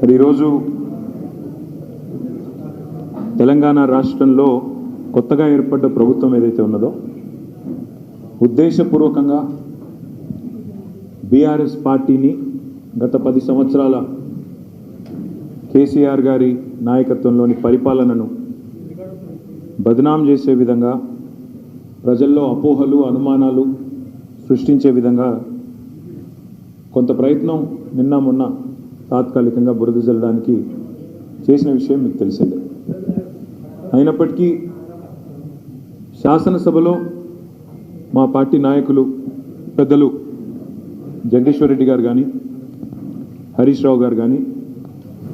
మరి ఈరోజు తెలంగాణ రాష్ట్రంలో కొత్తగా ఏర్పడ్డ ప్రభుత్వం ఏదైతే ఉన్నదో ఉద్దేశపూర్వకంగా బీఆర్ఎస్ పార్టీని గత పది సంవత్సరాల కేసీఆర్ గారి నాయకత్వంలోని పరిపాలనను బదనాం చేసే విధంగా ప్రజల్లో అపోహలు అనుమానాలు సృష్టించే విధంగా కొంత ప్రయత్నం నిన్న మొన్న తాత్కాలికంగా బురద జల్లడానికి చేసిన విషయం మీకు తెలిసిందే. అయినప్పటికీ శాసనసభలో మా పార్టీ నాయకులు పెద్దలు జగదీశ్వర్ రెడ్డి గారు కానీ హరీష్ రావు గారు కానీ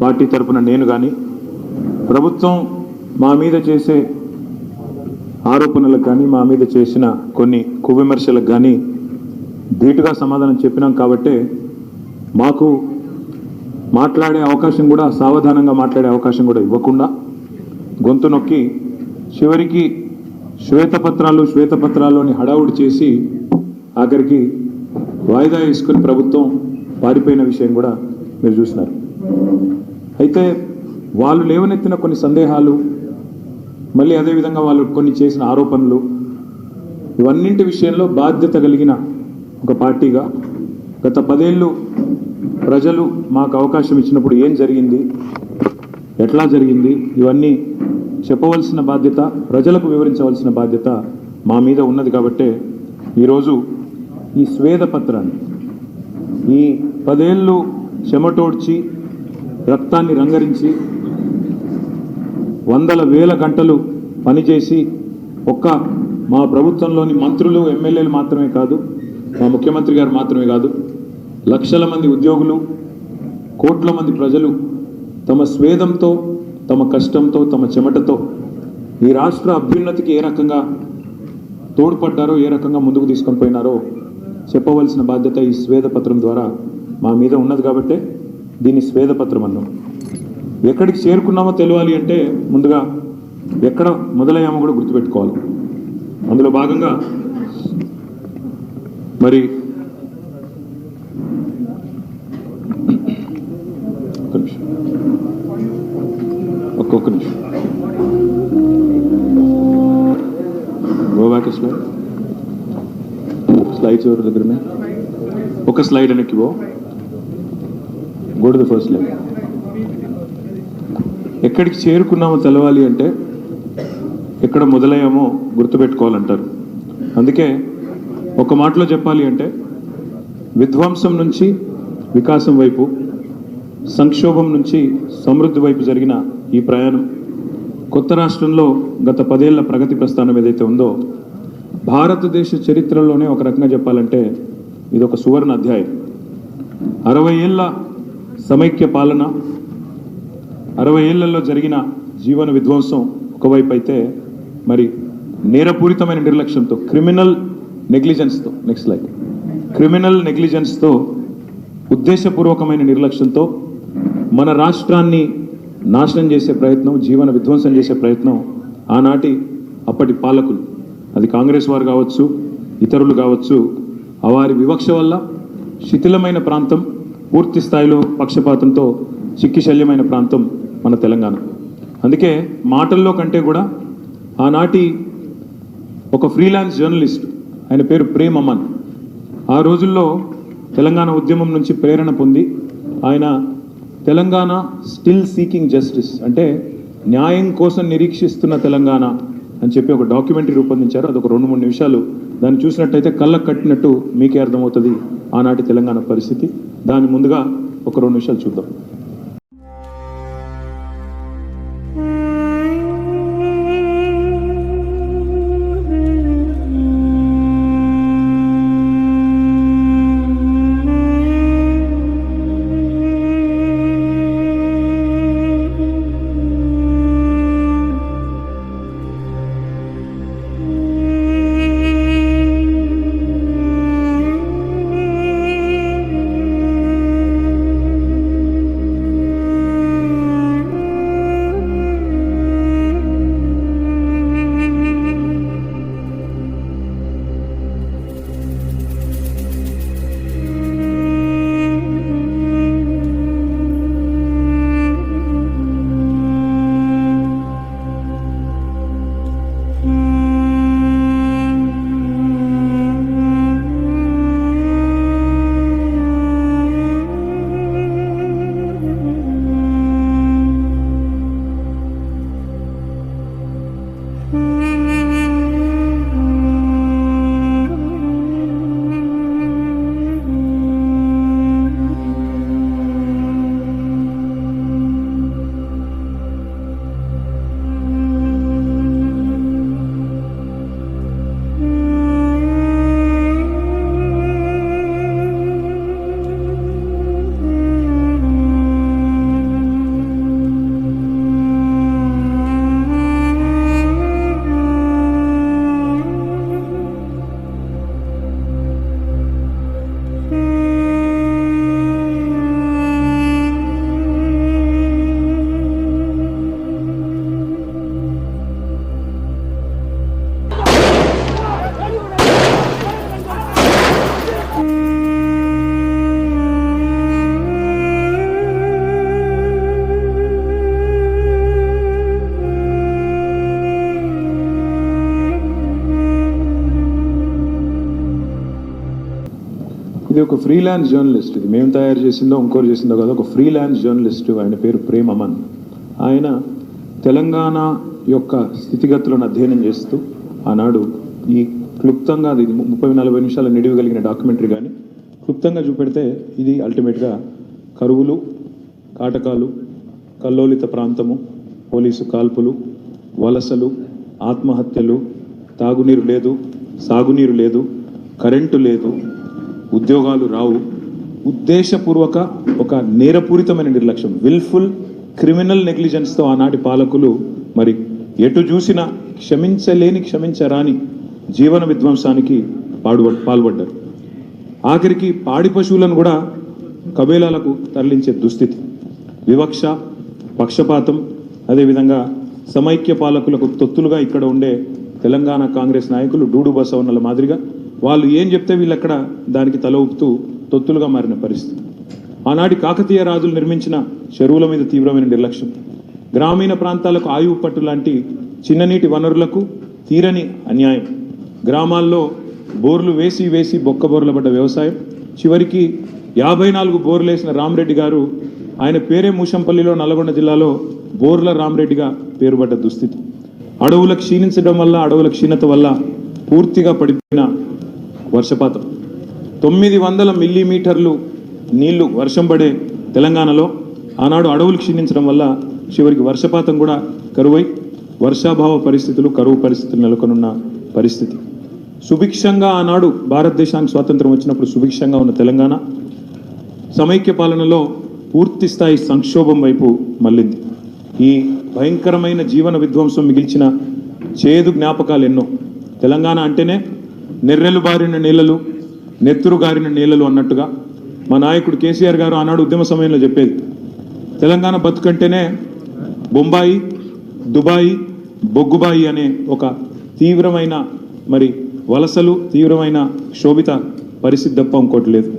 పార్టీ తరపున నేను కానీ ప్రభుత్వం మా మీద చేసే ఆరోపణలకు కానీ మా మీద చేసిన కొన్ని కువిమర్శలకు కానీ ధీటుగా సమాధానం చెప్పినాం కాబట్టే మాకు మాట్లాడే అవకాశం కూడా సావధానంగా మాట్లాడే అవకాశం కూడా ఇవ్వకుండా గొంతు నొక్కి చివరికి శ్వేతపత్రాలు శ్వేతపత్రాల్లోని హడావుడి చేసి ఆఖరికి వాయిదా వేసుకుని ప్రభుత్వం పారిపోయిన విషయం కూడా మీరు చూసినారు. అయితే వాళ్ళు లేవనెత్తిన కొన్ని సందేహాలు మళ్ళీ అదేవిధంగా వాళ్ళు కొన్ని చేసిన ఆరోపణలు ఇవన్నింటి విషయంలో బాధ్యత కలిగిన ఒక పార్టీగా గత పదేళ్ళు ప్రజలు మాకు అవకాశం ఇచ్చినప్పుడు ఏం జరిగింది? ఎట్లా జరిగింది? ఇవన్నీ చెప్పవలసిన బాధ్యత ప్రజలకు వివరించవలసిన బాధ్యత మా మీద ఉన్నది కాబట్టే ఈరోజు ఈ స్వేద పత్రాన్ని ఈ పదేళ్ళు చెమటోడ్చి రక్తాన్ని రంగరించి వందల వేల గంటలు పనిచేసి ఒక్క మా ప్రభుత్వంలోని మంత్రులు ఎమ్మెల్యేలు మాత్రమే కాదు మా ముఖ్యమంత్రి గారు మాత్రమే కాదు లక్షల మంది ఉద్యోగులు కోట్ల మంది ప్రజలు తమ స్వేదంతో తమ కష్టంతో తమ చెమటతో ఈ రాష్ట్ర అభ్యున్నతికి ఏ రకంగా తోడ్పడ్డారో ఏ రకంగా ముందుకు తీసుకొని పోయినారో చెప్పవలసిన బాధ్యత ఈ స్వేదపత్రం ద్వారా మా మీద ఉన్నది కాబట్టే దీన్ని స్వేదపత్రం అన్నాం ఎక్కడికి చేరుకున్నామో తెలియాలి అంటే ముందుగా ఎక్కడ మొదలయ్యామో కూడా గుర్తుపెట్టుకోవాలి. అందులో భాగంగా మరి ఒక్కొక్క నిమిషం గో స్లైడ్ స్లైడ్స్ ఎవరి దగ్గర ఒక స్లైడ్ వెనక్కి పో. Go to the first slide ఎక్కడికి చేరుకున్నామో తెలవాలి అంటే ఎక్కడ మొదలయ్యామో గుర్తుపెట్టుకోవాలంటారు. అందుకే ఒక మాటలో చెప్పాలి అంటే విధ్వంసం నుంచి వికాసం వైపు సంక్షోభం నుంచి సమృద్ధి వైపు జరిగిన ఈ ప్రయాణం కొత్త రాష్ట్రంలో గత పదేళ్ళ ప్రగతి ప్రస్థానం ఏదైతే ఉందో భారతదేశ చరిత్రలోనే ఒక రకంగా చెప్పాలంటే ఇది ఒక సువర్ణ అధ్యాయం. అరవై ఏళ్ళ సమైక్య పాలన అరవై ఏళ్ళలో జరిగిన జీవన విధ్వంసం ఒకవైపు అయితే మరి నేరపూరితమైన నిర్లక్ష్యంతో క్రిమినల్ నెగ్లిజెన్స్తో నెక్స్ట్ లైక్ క్రిమినల్ నెగ్లిజెన్స్తో ఉద్దేశపూర్వకమైన నిర్లక్ష్యంతో మన రాష్ట్రాన్ని నాశనం చేసే ప్రయత్నం జీవన విధ్వంసం చేసే ప్రయత్నం ఆనాటి అప్పటి పాలకులు. అది కాంగ్రెస్ వారు కావచ్చు ఇతరులు కావచ్చు వారి వివక్ష వల్ల శిథిలమైన ప్రాంతం పూర్తి స్థాయిలో పక్షపాతంతో చిక్కిశల్యమైన ప్రాంతం మన తెలంగాణ. అందుకే మాటల్లో కంటే కూడా ఆనాటి ఒక ఫ్రీలాన్స్ జర్నలిస్ట్ ఆయన పేరు ప్రేమ్ అమన్. ఆ రోజుల్లో తెలంగాణ ఉద్యమం నుంచి ప్రేరణ పొంది ఆయన తెలంగాణ స్టిల్ సీకింగ్ జస్టిస్ అంటే న్యాయం కోసం నిరీక్షిస్తున్న తెలంగాణ అని చెప్పి ఒక డాక్యుమెంటరీ రూపొందించారు. అదొక రెండు మూడు నిమిషాలు దాన్ని చూసినట్టయితే కళ్ళకు కట్టినట్టు మీకే అర్థమవుతుంది ఆనాటి తెలంగాణ పరిస్థితి. దాని ముందుగా ఒక రెండు నిమిషాలు చూద్దాం. ఇది ఒక ఫ్రీలాన్స్ జర్నలిస్ట్ ఇది మేము తయారు చేసిందో ఇంకోరు చేసిందో కదా ఒక ఫ్రీలాన్స్ జర్నలిస్ట్ ఆయన పేరు ప్రేమ్ అమన్ ఆయన తెలంగాణ యొక్క స్థితిగతులను అధ్యయనం చేస్తూ ఆనాడు ఈ క్లుప్తంగా అది ముప్పై నలభై నిమిషాల నిడివి కలిగిన డాక్యుమెంటరీ కానీ క్లుప్తంగా చూపెడితే ఇది అల్టిమేట్గా కరువులు కాటకాలు కల్లోలిత ప్రాంతము పోలీసు కాల్పులు వలసలు ఆత్మహత్యలు తాగునీరు లేదు సాగునీరు లేదు కరెంటు లేదు ఉద్యోగాలు రావు. ఉద్దేశపూర్వక ఒక నేరపూరితమైన నిర్లక్ష్యం. విల్ఫుల్ క్రిమినల్ నెగ్లిజెన్స్తో ఆనాటి పాలకులు మరి ఎటు చూసినా క్షమించలేని క్షమించరాని జీవన విధ్వంసానికి పాడు పాల్పడ్డారు. ఆఖరికి పాడి పశువులను కూడా కబేలాలకు తరలించే దుస్థితి. వివక్ష పక్షపాతం అదేవిధంగా సమైక్య పాలకులకు తొత్తులుగా ఇక్కడ ఉండే తెలంగాణ కాంగ్రెస్ నాయకులు డూడు బసవన్నల మాదిరిగా వాళ్ళు ఏం చెప్తే వీళ్ళు అక్కడ దానికి తల ఊపుతూ తొత్తులుగా మారిన పరిస్థితి. ఆనాటి కాకతీయ రాజులు నిర్మించిన చెరువుల మీద తీవ్రమైన నిర్లక్ష్యం. గ్రామీణ ప్రాంతాలకు ఆయువు పట్టు లాంటి చిన్ననీటి వనరులకు తీరని అన్యాయం. గ్రామాల్లో బోర్లు వేసి వేసి బొక్క బోర్ల పడ్డ వ్యవసాయం. చివరికి యాభై నాలుగు బోర్లు వేసిన రామరెడ్డి గారు ఆయన పేరే మూషంపల్లిలో నల్గొండ జిల్లాలో బోర్ల రామరెడ్డిగా పేరుపడ్డ దుస్థితి. అడవుల క్షీణించడం వల్ల అడవుల క్షీణత వల్ల పూర్తిగా పడిపోయిన వర్షపాతం. తొమ్మిది వందల మిల్లీమీటర్లు నీళ్ళు వర్షం పడే తెలంగాణలో ఆనాడు అడవులు క్షీణించడం వల్ల చివరికి వర్షపాతం కూడా కరువై వర్షాభావ పరిస్థితులు కరువు పరిస్థితులు నెలకొనున్న పరిస్థితి. సుభిక్షంగా ఆనాడు భారతదేశానికి స్వాతంత్రం వచ్చినప్పుడు సుభిక్షంగా ఉన్న తెలంగాణ సమైక్య పాలనలో పూర్తి స్థాయి సంక్షోభం వైపు మళ్ళింది. ఈ భయంకరమైన జీవన విధ్వంసం మిగిల్చిన చేదు జ్ఞాపకాలు ఎన్నో. తెలంగాణ అంటేనే నెర్రెలు బారిన నీళ్ళలు నెత్తురు గారిన నీళ్ళలు అన్నట్టుగా మా నాయకుడు కేసీఆర్ గారు ఆనాడు ఉద్యమ సమయంలో చెప్పేది. తెలంగాణ బతుకంటేనే బొంబాయి దుబాయి బొగ్గుబాయి అనే ఒక తీవ్రమైన మరి వలసలు తీవ్రమైన శోభిత పరిస్థితి తప్ప ఇంకోటి లేదు.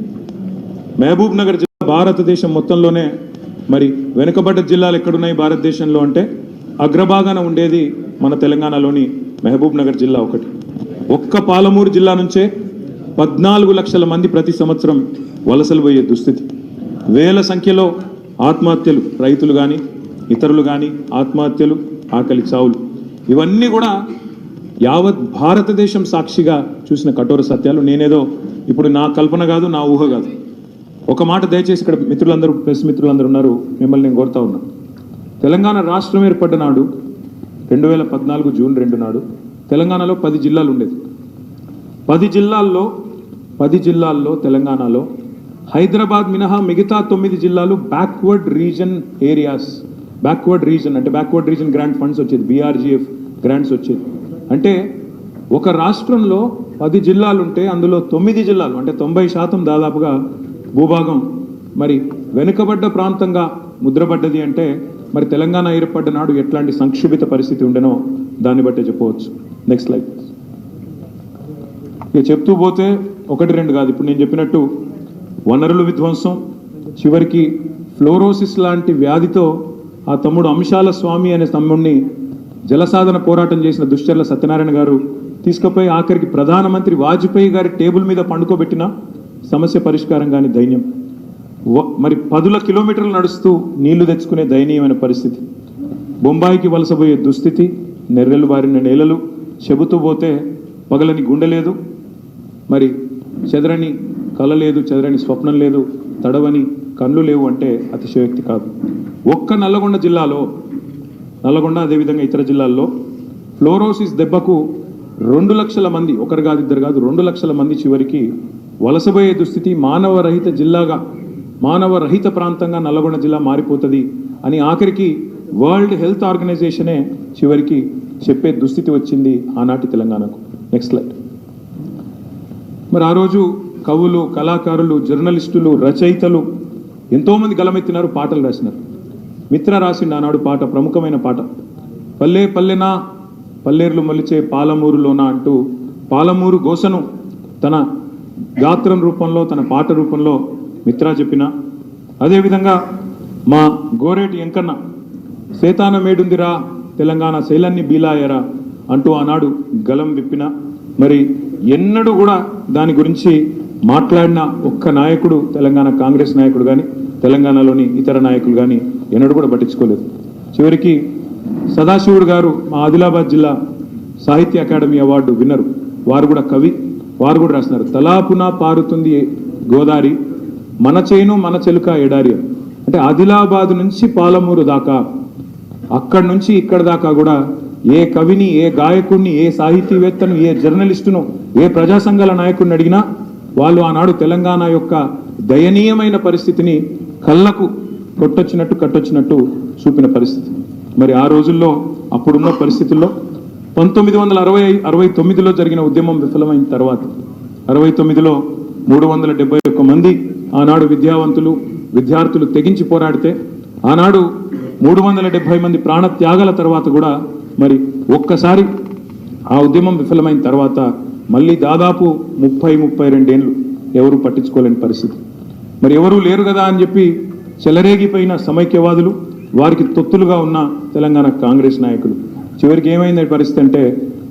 మహబూబ్ నగర్ జిల్లా భారతదేశం మొత్తంలోనే మరి వెనుకబడ్డ జిల్లాలు ఎక్కడున్నాయి భారతదేశంలో అంటే అగ్రభాగాన ఉండేది మన తెలంగాణలోని మహబూబ్ నగర్ జిల్లా ఒకటి. ఒక్క పాలమూరు జిల్లా నుంచే పద్నాలుగు లక్షల మంది ప్రతి సంవత్సరం వలసలు పోయే దుస్థితి. వేల సంఖ్యలో ఆత్మహత్యలు రైతులు కానీ ఇతరులు కానీ ఆత్మహత్యలు ఆకలి చావులు. ఇవన్నీ కూడా యావత్ భారతదేశం సాక్షిగా చూసిన కఠోర సత్యాలు. నేనేదో ఇప్పుడు నా కల్పన కాదు నా ఊహ కాదు. ఒక మాట దయచేసి ఇక్కడ మిత్రులందరూ ప్రెస్ మిత్రులందరూ ఉన్నారు. మిమ్మల్ని నేను కోరుతా ఉన్నా. తెలంగాణ రాష్ట్రం ఏర్పడ్డ నాడు రెండు వేల పద్నాలుగు జూన్ రెండు నాడు తెలంగాణలో పది జిల్లాలు ఉండేది. పది జిల్లాల్లో పది జిల్లాల్లో తెలంగాణలో హైదరాబాద్ మినహా మిగతా తొమ్మిది జిల్లాలు backward region areas backward region అంటే బ్యాక్వర్డ్ రీజన్ గ్రాంట్ ఫండ్స్ వచ్చేది బీఆర్జీఎఫ్ గ్రాంట్స్ వచ్చేది. అంటే ఒక రాష్ట్రంలో పది జిల్లాలు ఉంటే అందులో తొమ్మిది జిల్లాలు అంటే తొంభై శాతం దాదాపుగా భూభాగం. మరి వెనుకబడ్డ ప్రాంతంగా ముద్రపడ్డది అంటే మరి తెలంగాణ ఏర్పడ్డ నాడు ఎట్లాంటి సంక్షుభిత పరిస్థితి ఉండనో దాన్ని బట్టే చెప్పవచ్చు. నెక్స్ట్ లైఫ్ ఇక చెప్తూ పోతే ఒకటి రెండు కాదు. ఇప్పుడు నేను చెప్పినట్టు వనరుల విధ్వంసం చివరికి ఫ్లోరోసిస్ లాంటి వ్యాధితో ఆ తమ్ముడు అంశాల స్వామి అనే తమ్ముడిని జలసాధన పోరాటం చేసిన దుశ్చర్ల సత్యనారాయణ గారు తీసుకుపోయి ఆఖరికి ప్రధానమంత్రి వాజ్పేయి గారి టేబుల్ మీద పండుకోబెట్టిన సమస్య పరిష్కారం కానీ దైన్యం. మరి పదుల కిలోమీటర్లు నడుస్తూ నీళ్ళు తెచ్చుకునే దయనీయమైన పరిస్థితి. బొంబాయికి వలసపోయే దుస్థితి నెర్రెలు బారిన నేలలు చెబుతూ పోతే పగలని గుండె లేదు. మరి చెదరని కళ లేదు చెదరని స్వప్నం లేదు తడవని కళ్ళు లేవు అంటే అతిశయోక్తి కాదు. ఒక్క నల్లగొండ జిల్లాలో నల్లగొండ అదేవిధంగా ఇతర జిల్లాల్లో ఫ్లోరోసిస్ దెబ్బకు రెండు లక్షల మంది ఒకరు కాదు ఇద్దరు కాదు రెండు లక్షల మంది చివరికి వలసపోయే దుస్థితి మానవరహిత జిల్లాగా మానవరహిత ప్రాంతంగా నల్లగొండ జిల్లా మారిపోతుంది అని ఆఖరికి వరల్డ్ హెల్త్ ఆర్గనైజేషనే చివరికి చెప్పే దుస్థితి వచ్చింది ఆనాటి తెలంగాణకు. నెక్స్ట్ స్లైడ్ మరి ఆ రోజు కవులు కళాకారులు జర్నలిస్టులు రచయితలు ఎంతోమంది గలమెత్తినారు పాటలు రాసినారు. మిత్ర రాసిండు ఆనాడు పాట ప్రముఖమైన పాట. పల్లె పల్లెనా పల్లేర్లు మలిచే పాలమూరులోనా అంటూ పాలమూరు గోసను తన గాత్రం రూపంలో తన పాట రూపంలో మిత్ర చెప్పిన. అదేవిధంగా మా గోరేటి ఎంకన్న సేతాన మేడుందిరా తెలంగాణ శైలాన్ని బీలాయరా అంటూ ఆనాడు గలం విప్పిన. మరి ఎన్నడూ కూడా దాని గురించి మాట్లాడిన ఒక్క నాయకుడు తెలంగాణ కాంగ్రెస్ నాయకుడు కానీ తెలంగాణలోని ఇతర నాయకులు కానీ ఎన్నడూ కూడా పట్టించుకోలేదు. చివరికి సదాశివుడు గారు మా ఆదిలాబాద్ జిల్లా సాహిత్య అకాడమీ అవార్డు విన్నరు. వారు కూడా కవి వారు కూడా రాస్తున్నారు తలాపున పారుతుంది గోదారి మన చేను మన చెలుక ఎడారి అంటే ఆదిలాబాద్ నుంచి పాలమూరు దాకా అక్కడి నుంచి ఇక్కడ దాకా కూడా ఏ కవిని ఏ గాయకుడిని ఏ సాహితీవేత్తను ఏ జర్నలిస్టును ఏ ప్రజా సంఘాల నాయకుడిని అడిగినా వాళ్ళు ఆనాడు తెలంగాణ యొక్క దయనీయమైన పరిస్థితిని కళ్ళకు కొట్టొచ్చినట్టు కట్టొచ్చినట్టు చూపిన పరిస్థితి. మరి ఆ రోజుల్లో అప్పుడున్న పరిస్థితుల్లో పంతొమ్మిది వందల అరవై అరవై తొమ్మిదిలో జరిగిన ఉద్యమం విఫలమైన తర్వాత అరవై తొమ్మిదిలో మూడు వందల డెబ్బై ఒక్క మంది ఆనాడు విద్యావంతులు విద్యార్థులు తెగించి పోరాడితే ఆనాడు మూడు వందల డెబ్బై మంది ప్రాణ త్యాగాల తర్వాత కూడా మరి ఒక్కసారి ఆ ఉద్యమం విఫలమైన తర్వాత మళ్ళీ దాదాపు ముప్పై ముప్పై రెండేళ్ళు ఎవరు పట్టించుకోలేని పరిస్థితి. మరి ఎవరూ లేరు కదా అని చెప్పి చెలరేగిపోయిన సమైక్యవాదులు వారికి తొత్తులుగా ఉన్న తెలంగాణ కాంగ్రెస్ నాయకులు. చివరికి ఏమైంది పరిస్థితి అంటే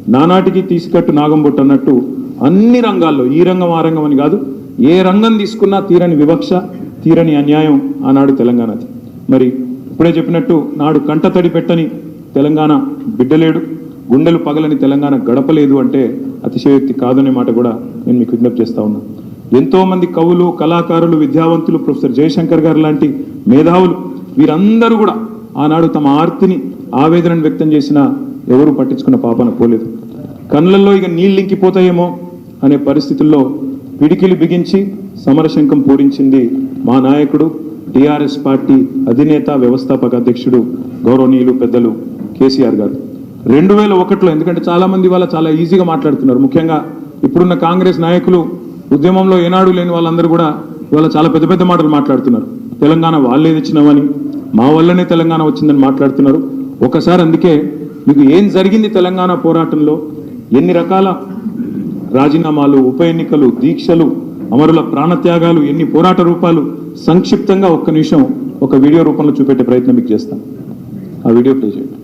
నానాటికి తీసుకట్టు నాగంబొట్టు అన్నట్టు అన్ని రంగాల్లో ఈ రంగం ఆ రంగం అని కాదు ఏ రంగం తీసుకున్నా తీరని వివక్ష తీరని అన్యాయం ఆనాడు తెలంగాణది. మరి ఇప్పుడే చెప్పినట్టు నాడు కంటతడి పెట్టని తెలంగాణ బిడ్డలేడు గుండెలు పగలని తెలంగాణ గడపలేదు అంటే అతిశయోక్తి కాదనే మాట కూడా నేను మీకు విజ్ఞప్తి చేస్తా ఉన్నా. ఎంతోమంది కవులు కళాకారులు విద్యావంతులు ప్రొఫెసర్ జయశంకర్ గారు లాంటి మేధావులు వీరందరూ కూడా ఆనాడు తమ ఆర్తిని ఆవేదనను వ్యక్తం చేసిన ఎవరు పట్టించుకున్న పాపన పోలేదు. కళ్ళల్లో ఇక నీళ్ళు ఇంకిపోతాయేమో అనే పరిస్థితుల్లో పిడికిలి బిగించి సమరశంఖం పూరించింది మా నాయకుడు టిఆర్ఎస్ పార్టీ అధినేత వ్యవస్థాపక అధ్యక్షుడు గౌరవనీయులు పెద్దలు కేసీఆర్ గారు. రెండు వేల ఒకటిలో ఎందుకంటే చాలామంది వాళ్ళ చాలా ఈజీగా మాట్లాడుతున్నారు. ముఖ్యంగా ఇప్పుడున్న కాంగ్రెస్ నాయకులు ఉద్యమంలో ఏనాడు లేని వాళ్ళందరూ కూడా ఇవాళ చాలా పెద్ద పెద్ద మాటలు మాట్లాడుతున్నారు. తెలంగాణ వాళ్ళే తెచ్చినామని మా వల్లనే తెలంగాణ వచ్చిందని మాట్లాడుతున్నారు. ఒకసారి అందుకే మీకు ఏం జరిగింది తెలంగాణ పోరాటంలో? ఎన్ని రకాల రాజీనామాలు ఉప ఎన్నికలు దీక్షలు అమరుల ప్రాణత్యాగాలు ఎన్ని పోరాట రూపాలు సంక్షిప్తంగా ఒక్క నిమిషం ఒక వీడియో రూపంలో చూపెట్టే ప్రయత్నం మీకు చేస్తాం. ఆ వీడియో ప్లే చేయండి.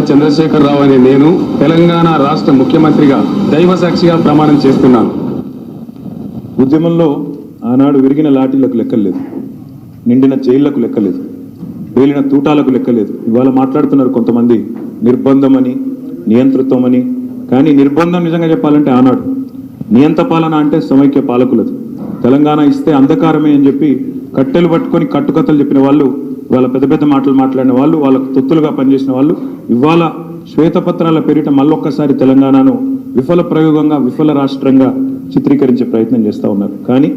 చంద్రశేఖర రావు అనే నేను తెలంగాణ రాష్ట్ర ముఖ్యమంత్రిగా దైవ సాక్షిగా ప్రమాణం చేస్తున్నాను. ఉద్యమంలో ఆనాడు విరిగిన లాఠీలకు లెక్కలేదు. నిండిన జైళ్ళకు లెక్కలేదు. వేలిన తూటాలకు లెక్కలేదు. ఇవాళ మాట్లాడుతున్నారు కొంతమంది నిర్బంధం అని నియంతృత్వం అని కానీ నిర్బంధం నిజంగా చెప్పాలంటే ఆనాడు నియంత పాలన అంటే సమైక్య పాలకులది. తెలంగాణ ఇస్తే అంధకారమే అని చెప్పి కట్టెలు పట్టుకొని కట్టుకథలు చెప్పిన వాళ్ళు వాళ్ళ పెద్ద పెద్ద మాటలు మాట్లాడిన వాళ్ళు వాళ్ళకు తొత్తులుగా పనిచేసిన వాళ్ళు ఇవాళ శ్వేతపత్రాల పేరిట మళ్ళొక్కసారి తెలంగాణను విఫల ప్రయోగంగా విఫల రాష్ట్రంగా చిత్రీకరించే ప్రయత్నం చేస్తూ ఉన్నారు. కానీ